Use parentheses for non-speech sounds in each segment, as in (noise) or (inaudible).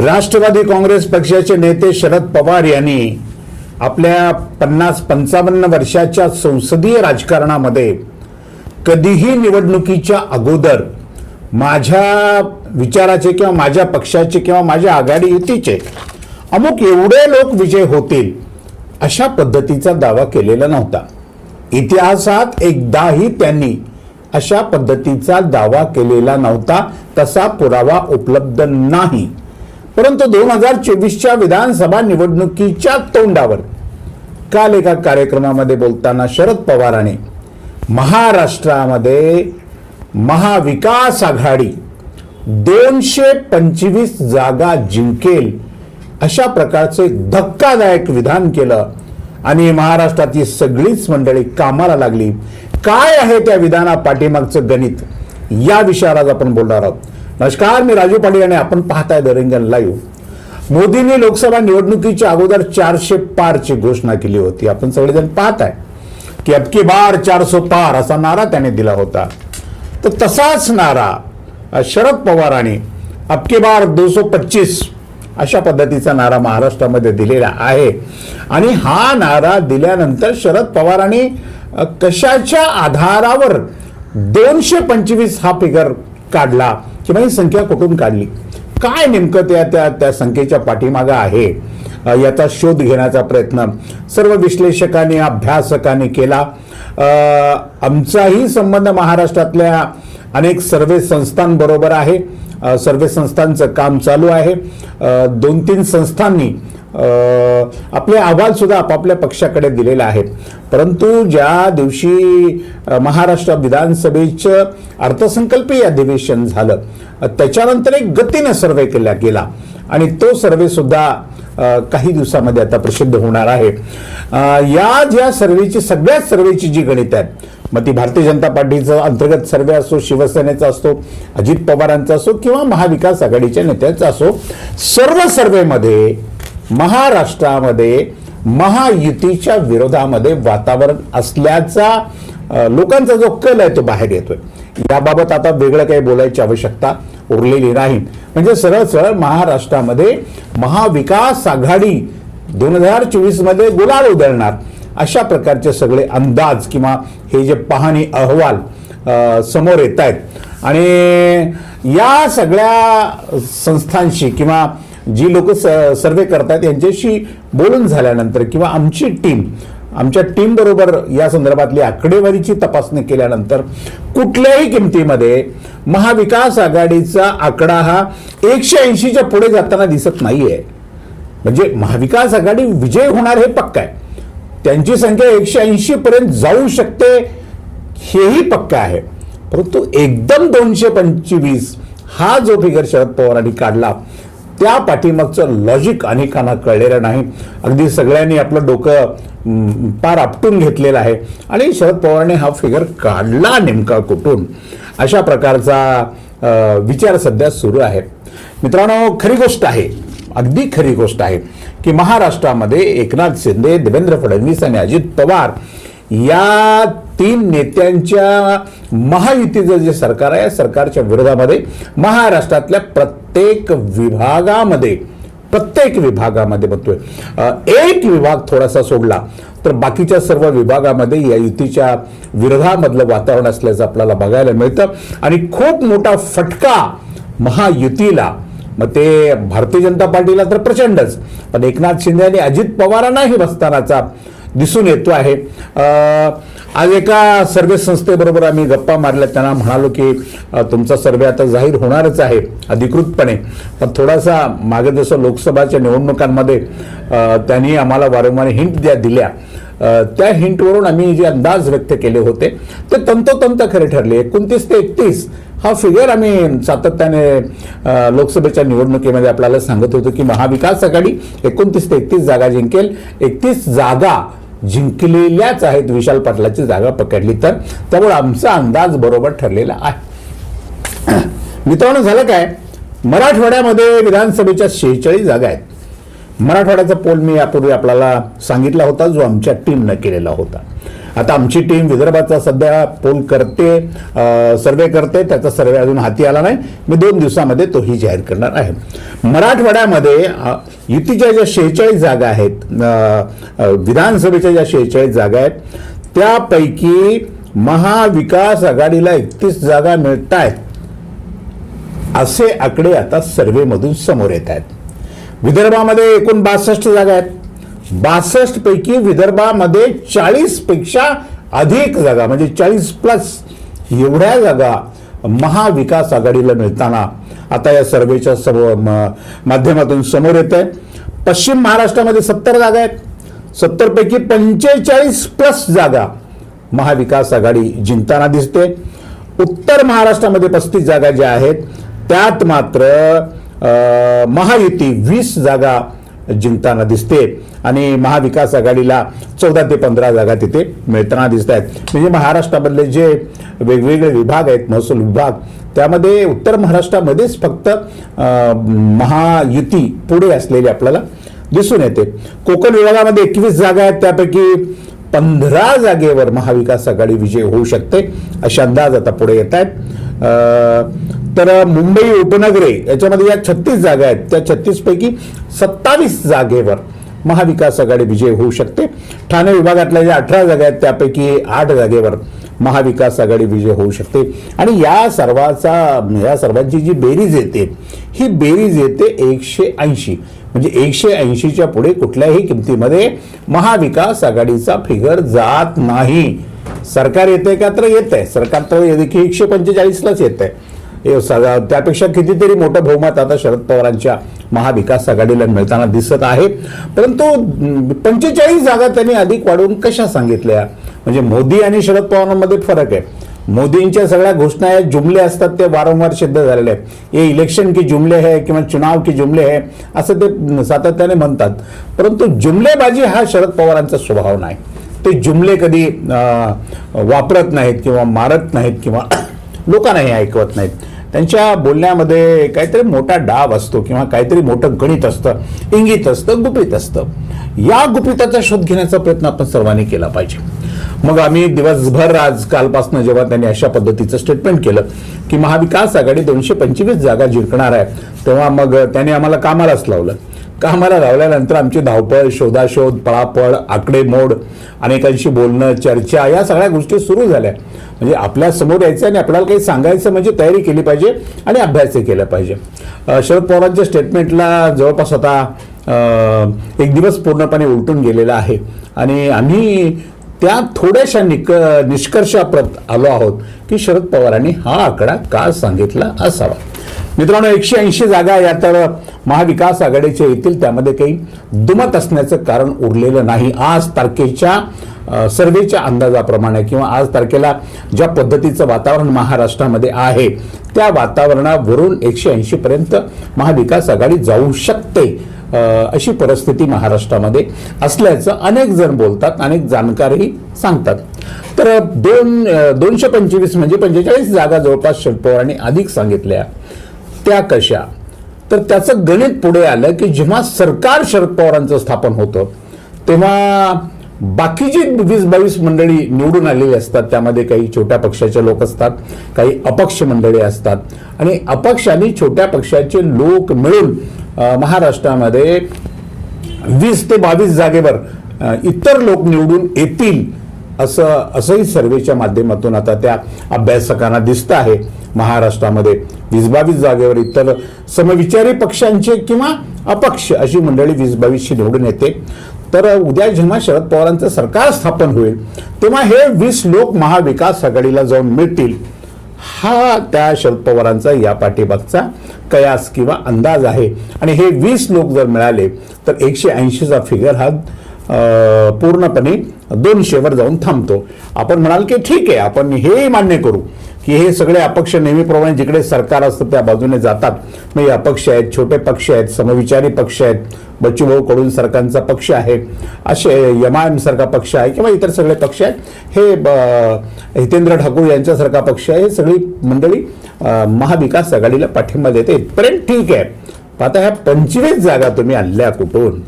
राष्ट्रवादी काँग्रेस पक्षाचे नेते शरद पवार यांनी आपल्या पन्नास पंचावन्न वर्षाच्या संसदीय राजकारणामध्ये कधीही निवडणुकीच्या अगोदर माझ्या विचाराचे किंवा माझ्या पक्षाचे किंवा माझ्या आघाडी युतीचे अमुक एवढे लोक विजय होतील अशा पद्धतीचा दावा केलेला नव्हता. इतिहासात एकदाही त्यांनी अशा पद्धतीचा दावा केलेला नव्हता तसा पुरावा उपलब्ध नाही. परंतु दोन हजार चोवीसच्या विधानसभा निवडणुकीच्या तोंडावर काल एका कार्यक्रमामध्ये बोलताना शरद पवारांनी महाराष्ट्रामध्ये महाविकास आघाडी दोनशे पंचवीस जागा जिंकेल अशा प्रकारचं एक धक्कादायक विधान केलं आणि महाराष्ट्रातली सगळीच मंडळी कामाला लागली. काय आहे त्या विधाना पाठीमागचं गणित? या विषयावर आज आपण बोलणार आहोत. नमस्कार मी राजू पाटील आणि आपण पाहताय द रिंगण लाईव्ह. मोदींनी लोकसभा निवडणुकीच्या अगोदर चारशे पारची घोषणा केली होती. आपण सगळेजण पाहताय की अबकी बार चारसो पार असा नारा त्याने दिला होता. तर तसाच नारा शरद पवारांनी अबकी बार दोनशे पच्चीस अशा पद्धतीचा नारा महाराष्ट्रामध्ये दिलेला आहे. आणि हा नारा दिल्यानंतर शरद पवारांनी कशाच्या आधारावर दोनशे पंचवीस हा फिगर काढला? किंवा ही संख्या कुठून काढली? काय नेमकं त्या त्या त्या संख्येच्या पाठीमागं आहे? याचा शोध घेण्याचा प्रयत्न सर्व विश्लेषकांनी अभ्यासकांनी केला. आमचाही संबंध महाराष्ट्रातल्या अनेक सर्वे संस्थांबरोबर आहे. सर्वे संस्थांचं काम चालू आहे. दोन तीन संस्थांनी आपले अहवालसुद्धा आपापल्या पक्षाकडे दिलेले आहेत. परंतु ज्या दिवशी महाराष्ट्र विधानसभेचं अर्थसंकल्पीय अधिवेशन झालं त्याच्यानंतर एक गतीनं सर्वे केला गेला. आणि तो सर्वेसुद्धा काही दिवसामध्ये आता प्रसिद्ध होणार आहे. या ज्या सर्वेची सगळ्याच सर्वेची जी गणित आहेत मग ती भारतीय जनता पार्टीचा अंतर्गत सर्वे असो शिवसेनेचा असतो अजित पवारांचा असो किंवा महाविकास आघाडीच्या नेत्याचा असो सर्व सर्वेमध्ये महाराष्ट्रामध्ये महायुतीच्या विरोधामध्ये वातावरण असल्याचा लोकांचा जो कल आहे तो बाहेर येतोय. याबाबत आता वेगळं काही बोलायची आवश्यकता उरलेली नाही. म्हणजे सरळ सरळ महाराष्ट्रामध्ये महाविकास आघाडी दोन हजार चोवीसमध्ये गुलाल उधळणार अशा प्रकारचे सगळे अंदाज किंवा हे जे पाहणी अहवाल समोर येत आहेत आणि या सगळ्या संस्थांशी किंवा जी लोक सर्वे करतात यांच्याशी बोलून झाल्यानंतर किंवा आमची टीम आमच्या टीम बरोबर या संदर्भातली आकडेवारीची तपासणी केल्यानंतर कुठल्याही किमतीमध्ये महाविकास आघाडीचा आकडा हा एकशे ऐंशीच्या पुढे जाताना दिसत नाहीये. म्हणजे महाविकास आघाडी विजय होणार हे पक्का आहे. त्यांची संख्या एकशे ऐंशी पर्यंत जाऊ शकते हेही पक्का आहे. परंतु एकदम दोनशे पंचवीस हा जो फिगर शरद पवारांनी काढला त्या पाठीमागचं लॉजिक अनेकांना कळलेलं नाही. अगदी सगळ्यांनी आपलं डोकं पार आपटून घेतलेलं आहे. आणि शरद पवारने हा फिगर काढला नेमका कुठून? अशा प्रकारचा विचार सध्या सुरू आहे. मित्रांनो खरी गोष्ट आहे अगदी खरी गोष्ट आहे की महाराष्ट्रामध्ये एकनाथ शिंदे देवेंद्र फडणवीस आणि अजित पवार या तीन नेत्यांच्या महायुतीचं जे सरकार आहे सरकारच्या विरोधामध्ये महाराष्ट्रातल्या प्रत्येक विभागामध्ये प्रत्येक विभागामध्ये म्हणतोय एक विभाग थोडासा सोडला तर बाकीच्या सर्व विभागामध्ये या युतीच्या विरोधामधलं वातावरण असल्याचं आपल्याला बघायला मिळतं. आणि खूप मोठा फटका महायुतीला मग ते भारतीय जनता पार्टीला तर प्रचंडच पण एकनाथ शिंदे आणि अजित पवारांनाही बसतानाचा दिसून येतो आहे. आज एका सर्वे संस्थेबरोबर आम्ही गप्पा मारल्या. त्यांना म्हणालो की तुमचा सर्वे आता जाहीर होणारच आहे अधिकृतपणे. पण थोडासा मागे जसं लोकसभाच्या निवडणुकांमध्ये त्यांनी आम्हाला वारंवार हिंट द्या दिल्या त्या हिंटवरून आम्ही जे अंदाज व्यक्त केले होते ते तंतोतंत खरे ठरले. एकोणतीस ते एकतीस हा फिगर आम्ही सातत्याने लोकसभेच्या निवडणुकीमध्ये आपल्याला सांगत होतो की महाविकास आघाडी एकोणतीस ते एकतीस जागा जिंकेल. एकतीस जागा जिंकलेल्याच आहेत विशाल पाटलाची जागा पकडली तर. त्यामुळे आमचा अंदाज बरोबर ठरलेला आहे. मित्रांनो झालं काय? मराठवाड्यामध्ये विधानसभेच्या शेहेचाळीस जागा आहेत. मराठवाड्याचा पोल मी यापूर्वी आपल्याला सांगितला होता जो आमच्या टीमनं केलेला होता. आता आमची टीम विदर्भाचा सध्या पोल करते सर्वे करते त्याचा सर्वे अजून हाती आला नाही. मी दोन दिवसामध्ये तोही जाहीर करणार आहे. मराठवाड्यामध्ये युतीच्या ज्या शेहेचाळीस जागा आहेत विधानसभेच्या ज्या शेहेचाळीस जागा आहेत त्यापैकी महाविकास आघाडीला एकतीस जागा मिळत आहेत असे आकडे आता सर्वेमधून समोर येत आहेत. विदर्भामध्ये एकूण बासष्ट जागा आहेत. बासष्ट पैकी विदर्भामध्ये चाळीसपेक्षा अधिक जागा म्हणजे चाळीस प्लस एवढ्या जागा महाविकास आघाडीला मिळताना आता या सर्वेच्या सर्व म- माध्यमातून समोर येत आहे. पश्चिम महाराष्ट्रामध्ये सत्तर जागा आहेत. सत्तर पैकी पंचेचाळीस प्लस जागा महाविकास आघाडी जिंकताना दिसते. उत्तर महाराष्ट्रामध्ये पस्तीस जागा ज्या आहेत त्यात मात्र महायुती वीस जागा जिंकताना दिसते. आणि महाविकास आघाडीला चौदा ते पंधरा जागा तिथे मिळताना दिसत आहेत म्हणजे महाराष्ट्रामधले जे वेगवेगळे विभाग आहेत महसूल विभाग त्यामध्ये उत्तर महाराष्ट्रामध्येच फक्त महायुती पुढे असलेली आपल्याला दिसून येते. कोकण विभागामध्ये एकवीस जागा आहेत त्यापैकी पंधरा जागेवर महाविकास आघाडी विजय होऊ शकते असे अंदाज आता पुढे येत आहेत तर मुंबई उपनगरे याच्यामध्ये या छत्तीस जागा आहेत. त्या छत्तीसपैकी सत्तावीस जागेवर महाविकास आघाडी विजय होऊ शकते. ठाणे विभागातल्या ज्या अठरा जागा आहेत त्यापैकी आठ जागेवर महाविकास आघाडी विजय होऊ शकते. आणि या सर्वाचा या सर्वांची जी बेरीज येते ही बेरीज येते एकशे ऐंशी. म्हणजे एकशे ऐंशीच्या पुढे कुठल्याही किमतीमध्ये महाविकास आघाडीचा फिगर जात नाही. सरकार येते का तर येत आहे सरकार तर देखील एकशे पंचेचाळीसलाच येत आहे त्यापेक्षा कितीतरी मोठं बहुमत आता शरद पवारांच्या महाविकास आघाडीला मिळताना दिसत आहे. परंतु पंचेचाळीस जागा त्यांनी अधिक वाढवून कशा सांगितल्या? म्हणजे मोदी आणि शरद पवारांमध्ये फरक आहे. मोदींच्या सगळ्या घोषणा या जुमले असतात ते वारंवार सिद्ध झालेले आहेत. हे इलेक्शन की जुमले है किंवा चुनाव की जुमले है असं ते सातत्याने म्हणतात. परंतु जुमलेबाजी हा शरद पवारांचा स्वभाव नाही. ते जुमले कधी वापरत नाहीत किंवा मारत नाहीत किंवा (coughs) लोकांनाही ऐकवत नाहीत. त्यांच्या बोलण्यामध्ये काहीतरी मोठा डाव असतो किंवा काहीतरी मोठं गणित असतं इंगित असतं गुपित असतं. या गुपिताचा शोध घेण्याचा प्रयत्न आपण सर्वांनी केला पाहिजे. मग आम्ही दिवसभर आज कालपासून जेव्हा त्यांनी अशा पद्धतीचं स्टेटमेंट केलं की महाविकास आघाडी दोनशे पंचवीस जागा जिंकणार आहे तेव्हा मग त्याने आम्हाला कामालाच लावलं. कामाला लावल्यानंतर आमची धावपळ शोधाशोध पळापळ आकडेमोड अनेकांशी बोलणं चर्चा या सगळ्या गोष्टी सुरू झाल्या. म्हणजे आपल्यासमोर यायचं आणि आपल्याला काही सांगायचं म्हणजे तयारी केली पाहिजे आणि अभ्यासही केला पाहिजे. शरद पवारांच्या स्टेटमेंटला जवळपास आता एक दिवस पूर्णपणे उलटून गेलेला आहे. आणि आम्ही त्या थोड्याशा निक निष्कर्षाप्रत आलो आहोत की शरद पवारांनी हा आकडा का सांगितला असावा. मित्रांनो एकशे ऐंशी जागा या तर महाविकास आघाडीच्या येतील त्यामध्ये काही दुमत असण्याचं कारण उरलेलं नाही. आज तारखेच्या सर्वेच्या अंदाजाप्रमाणे किंवा आज तारखेला ज्या पद्धतीचं वातावरण महाराष्ट्रामध्ये आहे त्या वातावरणावरून एकशे ऐंशीपर्यंत महाविकास आघाडी जाऊ शकते अशी परिस्थिती महाराष्ट्रामध्ये असल्याचं अनेक जण बोलतात अनेक जाणकारही सांगतात. तर दोन दोनशे पंचवीस म्हणजे पंचेचाळीस जागा जवळपास शरद पवारांनी अधिक सांगितल्या. त्या कशा? तर त्याचं गणित पुढे आलं की जेव्हा सरकार शरद पवारांचं स्थापन होतं तेव्हा बाकीची वीस बावीस मंडळी निवडून आलेली असतात. त्यामध्ये काही छोट्या पक्षाचे लोक असतात काही अपक्ष मंडळी असतात. आणि अपक्ष आणि छोट्या पक्षाचे लोक मिळून महाराष्ट्रामध्ये वीस ते बावीस जागेवर इतर लोक निवडून येतील असं असंही सर्वेच्या माध्यमातून आता त्या अभ्यासकांना दिसतं आहे. महाराष्ट्रामध्ये वीस बावीस जागेवर इतर समविचारी पक्षांचे किंवा अपक्ष अशी मंडळी वीस बावीसशी निवडून येते. तर उद्या जेव्हा शरद पवारांचं सरकार स्थापन होईल तेव्हा हे वीस लोक महाविकास आघाडीला जाऊन मिळतील. हा त्या शरद पवारांचा या पाठीमागचा कयास किंवा अंदाज आहे. आणि हे वीस लोक जर मिळाले तर एकशे ऐंशीचा फिगर हा पूर्णपणे दोनशेवर जाऊन थांबतो. आपण म्हणाल की ठीक आहे आपण हे मान्य करू. की हे सगळे अपक्ष नेहमीप्रमाणे जिकडे सरकार असतं त्या बाजूने जातात. मग हे अपक्ष आहेत छोटे पक्ष आहेत समविचारी पक्ष आहेत बच्चूभाऊ कडून सरकारचा पक्ष आहे असे एम आय सारखा पक्ष आहे किंवा इतर सगळे पक्ष आहेत. हे ब- हितेंद्र ठाकूर यांच्यासारखा पक्ष आहे. हे सगळी मंडळी महाविकास आघाडीला पाठिंबा देते. इथपर्यंत ठीक आहे. आता ह्या पंचवीस जागा तुम्ही आणल्या कुठून?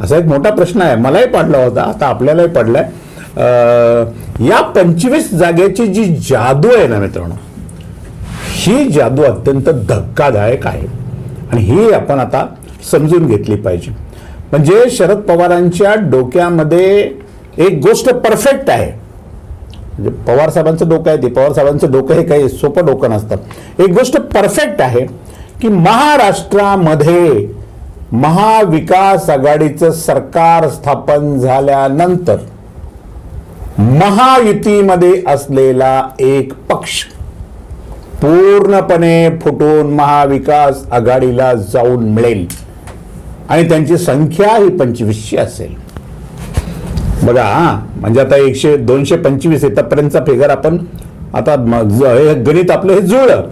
असा एक मोठा प्रश्न आहे. मलाही पडला होता. आता आपल्यालाही पडलाय. आहे या पंचवीस जागेची जी जादू आहे ना मित्रांनो ही जादू अत्यंत धक्कादायक आहे. आणि ही आपण आता समजून घेतली पाहिजे. म्हणजे शरद पवारांच्या डोक्यामध्ये एक गोष्ट परफेक्ट आहे. म्हणजे पवार साहेबांचं डोकं आहे ते पवार साहेबांचं डोकं हे काही सोपं डोकं नसतं. एक गोष्ट परफेक्ट आहे की महाराष्ट्रामध्ये महाविकास आघाडीचं सरकार स्थापन झाल्यानंतर महायुतीमध्ये असलेला एक पक्ष पूर्णपणे फुटून महाविकास आघाडीला जाऊन मिळेल. आणि त्यांची संख्या ही पंचवीसशे असेल. बघा हा म्हणजे आता एकशे दोनशे पंचवीस येतापर्यंतचा फिगर आपण आता हे गणित आपलं हे जुळलं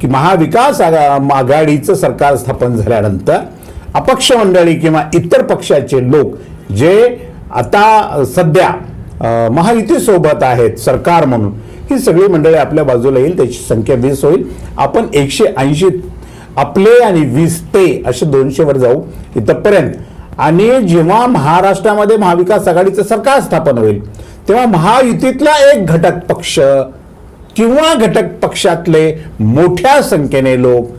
की महाविकास आघाडीचं सरकार स्थापन झाल्यानंतर अपक्ष मंडळी किंवा इतर पक्षाचे लोक जे आता सध्या महायुतीसोबत आहेत सरकार म्हणून. ही सगळी मंडळी आपल्या बाजूला येईल त्याची संख्या वीस होईल. आपण एकशे ऐंशी आपले आणि वीस ते असे दोनशेवर जाऊ इथंपर्यंत. आणि जेव्हा महाराष्ट्रामध्ये महाविकास आघाडीचं सरकार स्थापन होईल तेव्हा महायुतीतला एक घटक पक्ष किंवा घटक पक्षातले मोठ्या संख्येने लोक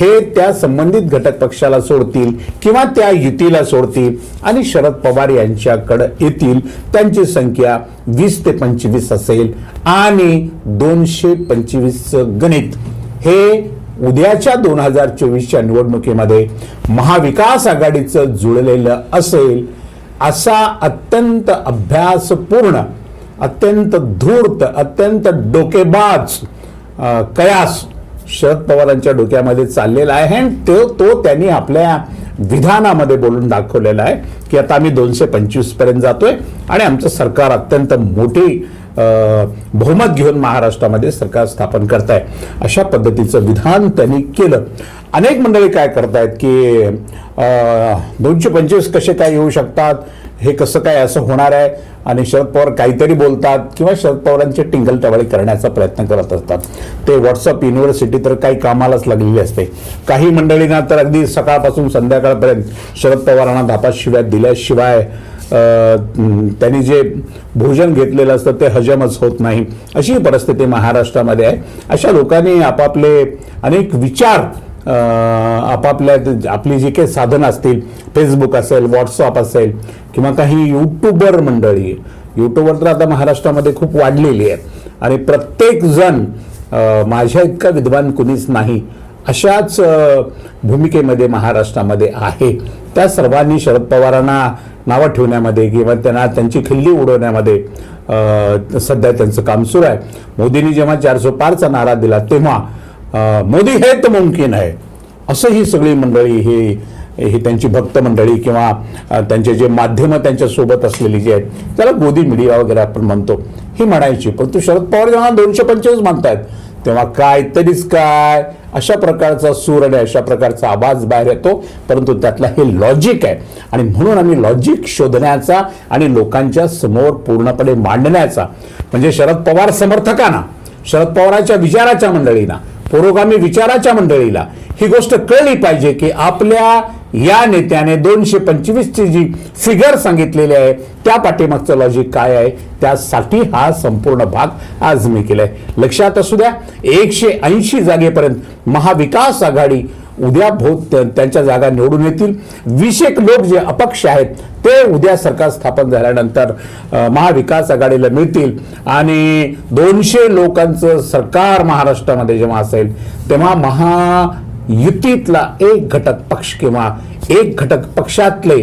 हे त्या संबंधित घटक पक्षाला सोडतील किंवा त्या युतीला सोडतील. आणि शरद पवार यांच्याकडे येतील. त्यांची संख्या वीस ते पंचवीस असेल. आणि दोनशे पंचवीस गणित. हे उद्याच्या दोन हजार चोवीसच्या निवडणुकीमध्ये महाविकास आघाडीचं जुळलेलं असेल. असा अत्यंत अभ्यासपूर्ण अत्यंत धूर्त अत्यंत डोकेबाज कयास शरद पवारांच्या डोक्यामध्ये चाललेला आहे. आणि तो तो त्यांनी आपल्या विधानामध्ये बोलून दाखवलेला आहे की आता आम्ही दोनशे पंचवीसपर्यंत जातोय आणि आमचं सरकार अत्यंत मोठी बहुमत घेऊन महाराष्ट्रामध्ये सरकार स्थापन करताय. अशा पद्धतीचं विधान त्यांनी केलं. अनेक मंडळी काय करतायत की दोनशे पंचवीस कसे काय येऊ शकतात? हे कसं काय असं होणार आहे? आणि शरद पवार काहीतरी बोलतात किंवा शरद पवारांचे टिंगल टवाळी करण्याचा प्रयत्न करत असतात. ते व्हॉट्सअप युनिव्हर्सिटी तर काही कामालाच लागलेली असते. काही मंडळींना तर अगदी सकाळपासून संध्याकाळपर्यंत शरद पवारांना धापा शिव्या दिल्याशिवाय त्यांनी जे भोजन घेतलेलं असतं ते हजमच होत नाही. अशी परिस्थिती महाराष्ट्रामध्ये आहे. अशा लोकांनी आपापले अनेक विचार आपापल्या आपली जी काही साधनं असतील फेसबुक असेल व्हॉट्सअप असेल किंवा काही यूट्यूबर मंडळी यूट्यूबर तर आता महाराष्ट्रामध्ये खूप वाढलेली आहे आणि प्रत्येक जण माझ्या इतका विद्वान कुणीच नाही अशाच भूमिकेमध्ये महाराष्ट्रामध्ये आहे. त्या सर्वांनी शरद पवारांना नावं ठेवण्यामध्ये किंवा त्यांना त्यांची खिल्ली उडवण्यामध्ये सध्या त्यांचं काम सुरू आहे. मोदींनी जेव्हा चारशे पारचा नारा दिला तेव्हा मोदी हे तर मुमकिन आहे. असं ही सगळी मंडळी ही ही त्यांची भक्त मंडळी किंवा त्यांचे जे माध्यमं त्यांच्यासोबत असलेली जी आहेत त्याला गोदी मीडिया वगैरे आपण म्हणतो ही म्हणायची. परंतु शरद पवार जेव्हा दोनशे पंचवीस म्हणतायत तेव्हा काय तरीच काय अशा प्रकारचा सूर आणि अशा प्रकारचा आवाज बाहेर येतो. परंतु त्यातला हे लॉजिक आहे. आणि म्हणून आम्ही लॉजिक शोधण्याचा आणि लोकांच्या समोर पूर्णपणे मांडण्याचा म्हणजे शरद पवार समर्थकांना शरद पवारांच्या विचाराच्या मंडळींना पुरोगामी विचाराच्या मंडळीला ही गोष्ट कळली पाहिजे की आपल्या या नेत्याने दोनशे पंचवीसची जी फिगर सांगितलेली आहे त्या पाठीमागचं लॉजिक काय आहे? त्यासाठी हा संपूर्ण भाग आज मी केलाय. लक्षात असू द्या एकशे ऐंशी जागेपर्यंत महाविकास आघाडी उद्या भोत त्या- त्यांच्या जागा निवडून येतील. विशेक लोक जे अपक्ष आहेत ते उद्या सरकार स्थापन झाल्यानंतर महाविकास आघाडीला मिळतील. आणि दोनशे लोकांचं सरकार महाराष्ट्रामध्ये जेव्हा असेल तेव्हा महायुतीतला एक घटक पक्ष किंवा एक घटक पक्षातले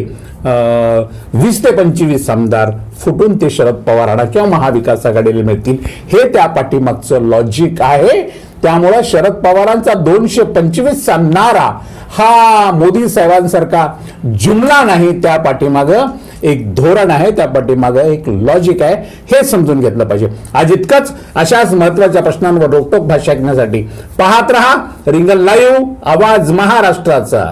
वीस ते पंचवीस आमदार फुटून ते शरद पवारांना किंवा महाविकास आघाडीला मिळतील. हे त्या पाठीमागचं लॉजिक आहे. त्यामुळं शरद पवारांचा दोनशे पंचवीसचा नारा हा मोदी साहेबांसारखा जुमला नाही त्या पाठीमागं एक धोरण आहे त्या पाठीमागं एक लॉजिक आहे. हे समजून घेतलं पाहिजे. आज इतकंच अशाच महत्त्वाच्या प्रश्नांवर रोकटोक भाषा ऐकण्यासाठी पाहत रहा रिंगल लाईव्ह आवाज महाराष्ट्राचा.